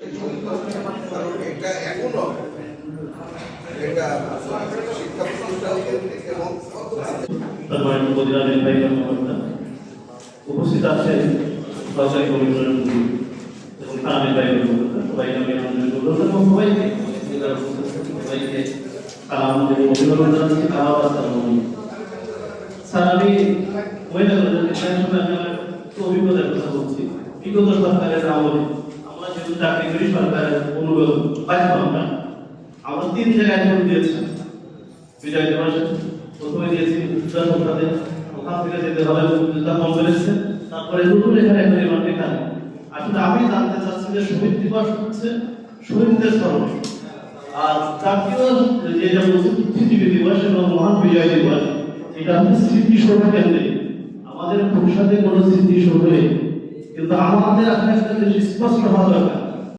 কারণ এটা এখনও এটা শিক্ষা প্রতিষ্ঠান এবং কর্মকর্তা উপস্থিত আছেন সরকারি কমিশনের এবং তামিল ভাই কর্মকর্তা আমি এবং সবাইকে। সবাইকে সালাম অভিনন্দন জানাচ্ছি খাওয়া স্যার, আমি মহিলা আমি আমার অভিজ্ঞতার কথা বলছি। বিগত সরকারের আমলে যেহেতু চাকরি করি, সরকারের অনুরোধ পাইছিলাম না আমরা তিন জায়গায় জোর দিয়েছি বিজয় দিবস প্রথমে দিয়েছি উত্তর সন্তানে ওখান থেকে যেতে হবে মুক্তিযোদ্ধা কংগ্রেসে তারপরে নতুন এখানে রিমান্ড এখানে আসলে আমি জানতে চাচ্ছি যে শহীদ দিবস হচ্ছে শহীদদের স্মরণ। আর জাতীয় যে যেমন বুদ্ধিজীবী দিবস এবং মহান বিজয় দিবস, এটা হচ্ছে স্মৃতি সৌধ কেন্দ্রে। আমাদের ভবিষ্যতে কোনো স্মৃতি সৌধ নেই। কিন্তু আমাদের আসলে